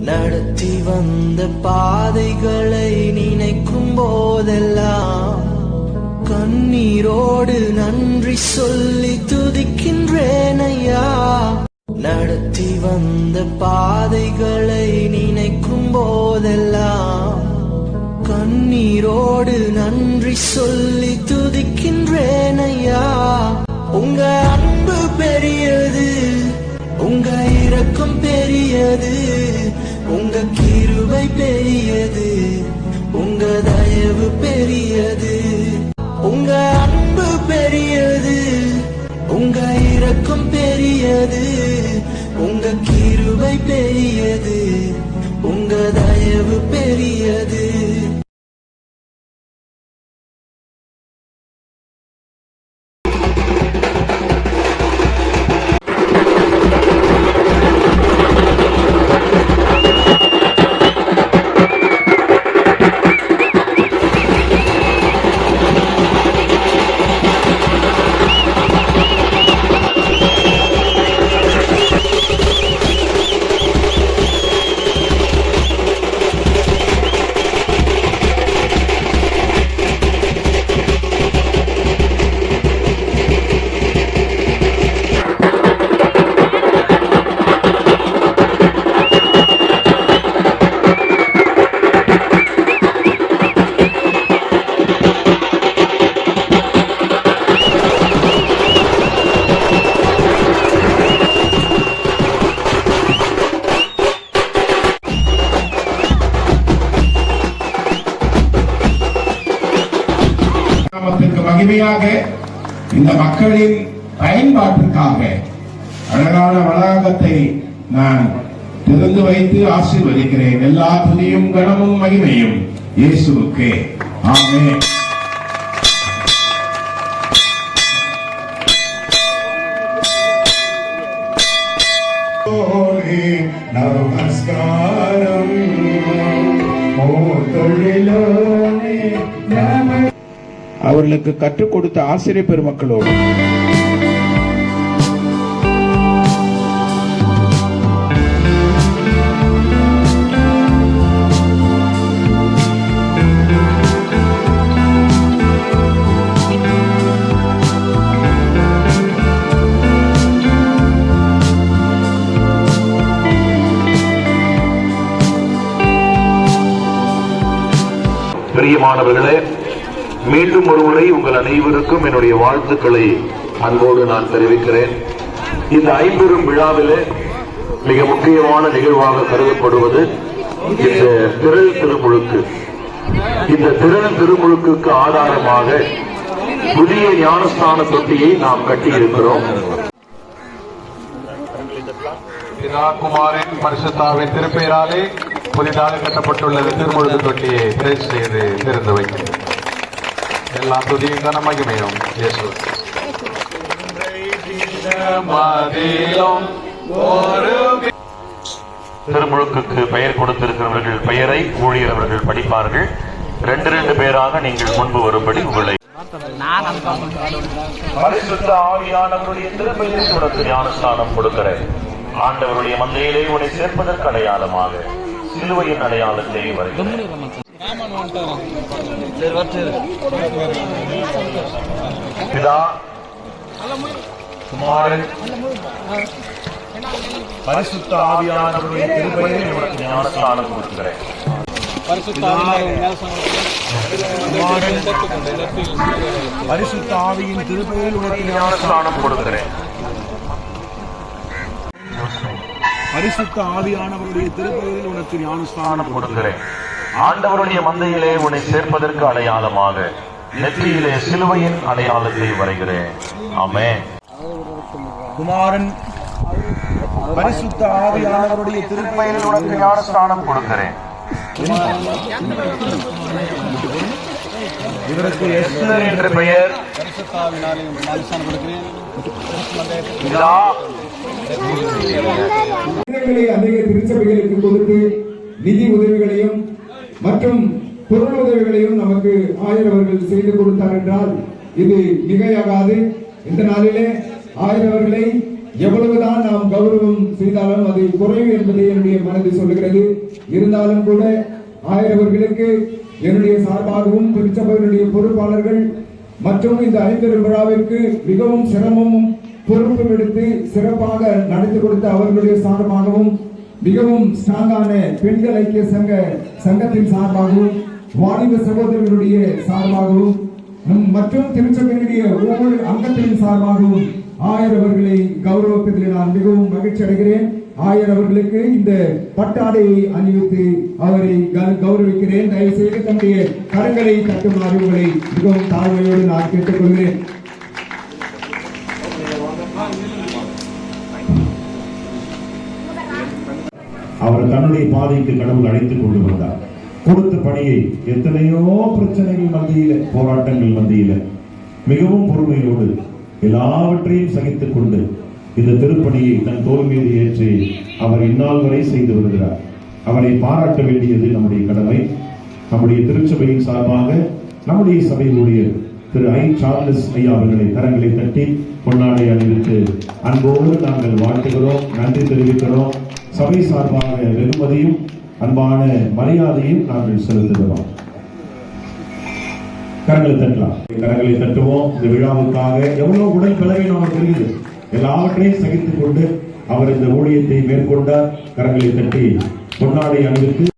நடத்தி வந்த பாதைகளை நினைக்கும் போதெல்லாம் கண்ணீரோடு நன்றி சொல்லி துதிக்கின்றேன் ஐயா நடத்தி வந்த பாதைகளை நினைக்கும் போதெல்லாம் கண்ணீரோடு நன்றி சொல்லி துதிக்கின்றேன் ஐயா உங்க அன்பு பெரியது உங்க இரக்கம் பெரியது. உங்க கிருபை பெரியது உங்க தயவு பெரியது. உங்க அன்பு பெரியது உங்க இரக்கம் பெரியது. உங்க கிருபை பெரியது உங்க தயவு பெரியது. மகிமையாக இந்த மக்களின் பயன்பாட்டிற்காக அழகான வளாகத்தை நான் திறந்து வைத்து ஆசீர்வதிக்கிறேன். எல்லா துதியும் கனமும் மகிமையும் இயேசுவுக்கு. ஆமே நமஸ்காரம். அவர்களுக்கு கற்றுக் கொடுத்த ஆசிரியர் பெருமக்களோடு. பிரியமானவர்களே மீண்டும் ஒருமுறை உங்கள் அனைவருக்கும் என்னுடைய வாழ்த்துக்களை அன்போடு நான் தெரிவிக்கிறேன். இந்த ஐம்பெரும் விழாவிலே மிக முக்கியமான நிகழ்வாக கருதப்படுவது இந்த திரள் திருமுழுக்கு. இந்த திரள் திருமுழுக்குக்கு ஆதாரமாக புதிய ஞானஸ்தான தொட்டியை நாம் கட்டியிருக்கிறோம். குமாரின் பரிசுத்தாவின் திருப்பெயராலே புதிதாக கட்டப்பட்டுள்ள இந்த திருமுழுக்கு தொட்டியை செய்து திறந்து வைக்கிறேன். எல்லா துதியும் கன மகிமையும் இயேசு. மதியிலும் ஒரு திருமுழுக்குக்கு பெயர் கொடுத்திருக்கிறவர்கள் பெயரை ஊழியர் அவர்கள் படிப்பார்கள். ரெண்டு ரெண்டு பேராக நீங்கள் முன்பு வரும்படி உங்களை பரிசுத்த ஆவியானவருடைய திருப்பெயரில் உனக்கு ஞானஸ்தானம் கொடுக்கிறேன். ஆண்டவருடைய மந்தையிலே உன்னை சேர்ப்பதற்கு அடையாளமாக சிலுவையின் அடையாளத்தை வருகிறேன். பிதா குமாரன் பரிசுத்த ஆவியானவருடைய திருப்பெயரில் உனக்கு ஞானஸ்தானம் கொடுக்கிறேன் பரிசுத்த ஆவியின் திருப்பையில் உனக்கு ஞானஸ்தானம் கொடுக்கிறேன் பரிசுத்த ஆவியானவருடைய திருப்பையில் உனக்கு ஞானஸ்தானம் கொடுக்கிறேன். ஆண்டவருடைய மந்தையிலே உன்னை சேர்ப்பதற்கு அடையாளமாக நெற்றியிலே சிலுவையின் அடையாளத்தை வரைகிறேன். ஆமென். குமாரன் பரிசுத்த ஆவியானவருடைய திருப்பெயரில் உனக்கு ஞானஸ்தானம் கொடுக்கிறேன். இவருக்கு எஸ்தர் என்ற பெயர். அநேக திருச்சபைகளுக்கு கொடுத்து நிதி உதவிகளையும் மற்றும் பொருள் உதவிகளையும் நமக்கு ஆயிரவர்கள் செய்து கொடுத்தார் என்றால் இது மிகையாகாது. இந்த நாளிலே ஆயிரவர்களை எவ்வளவுதான் நாம் கௌரவம் செய்தாலும் அது குறைவு என்பதை என்னுடைய மனது சொல்லுகிறது. இருந்தாலும் கூட ஆயிரவர்களுக்கு என்னுடைய சார்பாகவும் திருச்சபையினுடைய பொறுப்பாளர்கள் மற்றும் இந்த ஐம்பெரும் விழாவிற்கு மிகவும் சிரமமும் பொறுப்பும் எடுத்து சிறப்பாக நடத்தி கொடுத்த அவர்களுடைய சார்பாகவும் மிகவும் ஸ்ட்ராங்கான பெண்கள் ஐக்கிய சங்க சங்கத்தின் சார்பாகவும் வாலிப சகோதரர்களுடைய சார்பாகவும் மற்றும் திருச்சபையினுடைய ஒவ்வொரு அங்கத்தின் சார்பாகவும் ஆயர் அவர்களை கௌரவிப்பதில் நான் மிகவும் மகிழ்ச்சி அடைகிறேன். ஆயர் அவர்களுக்கு இந்த பட்டாடையை அணிவித்து அவரை க- கௌரவிக்கிறேன். தயவு செய்து தன்னுடைய கரங்களை தட்டுமாறு உங்களை மிகவும் தாழ்மையோடு நான் கேட்டுக்கொள்கிறேன். அவர் தன்னுடைய பாதைக்கு கடவுள் அழைத்துக் கொண்டு வந்தார். கொடுத்த பணியை எத்தனையோ பிரச்சனைகள் மத்தியில போராட்டங்கள் மத்தியில மிகவும் பொறுமையோடு எல்லாவற்றையும் சகித்துக் கொண்டு இந்த திருப்பணியை தன் தோல் மீது ஏற்றி அவர் இந்நாள் வரை செய்து வருகிறார். அவரை பாராட்ட வேண்டியது நம்முடைய கடமை. நம்முடைய திருச்சபையின் சார்பாக நம்முடைய சபையினுடைய திரு ஐ சார்லஸ் ஐயா அவர்களை கரங்களை தட்டி பொன்னாடை அணிவித்து அன்போடு நாங்கள் வாழ்த்துகிறோம் நன்றி தெரிவிக்கிறோம். சபை சார்பாக வெகுமதியும் அன்பான மரியாதையும் நாங்கள் செலுத்துகிறோம். கரங்களை தட்டலாம். கரங்களை தட்டுவோம். இந்த விழாவுக்காக எவ்வளவு உடல் பிளவை நமக்கு தெரியுது. எல்லாவற்றையும் சகித்துக் கொண்டு அவர் இந்த ஊழியத்தை மேற்கொண்டார். கரங்களை தட்டி பொன்னாடை அணிவித்து